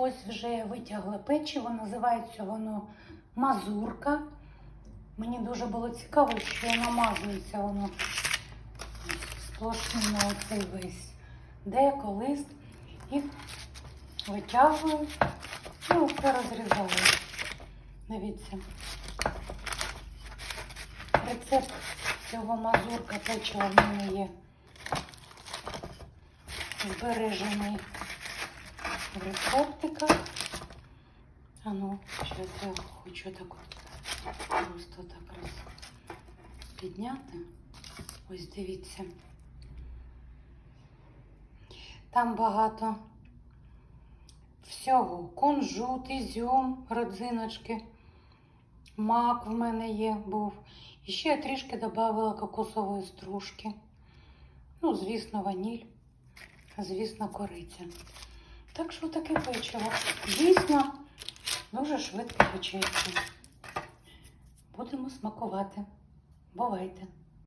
Ось вже витягла печиво, називається воно мазурка. Мені дуже було цікаво, що намазується воно сплошний на оцей весь деко, лист. І витягую, ну, все розрізаю. Дивіться. Рецепт цього мазурка печива в мене є збережений в рецептиках. А ну, зараз я хочу так просто так раз підняти. Ось дивіться. Там багато всього. Кунжут, ізюм, родзиночки. Мак в мене є, був. І ще я трішки додавала кокосової стружки. Ну, звісно, ваніль, звісно, кориця. Так що таке печиво. Дійсно, дуже швидко печеться. Будемо смакувати. Бувайте!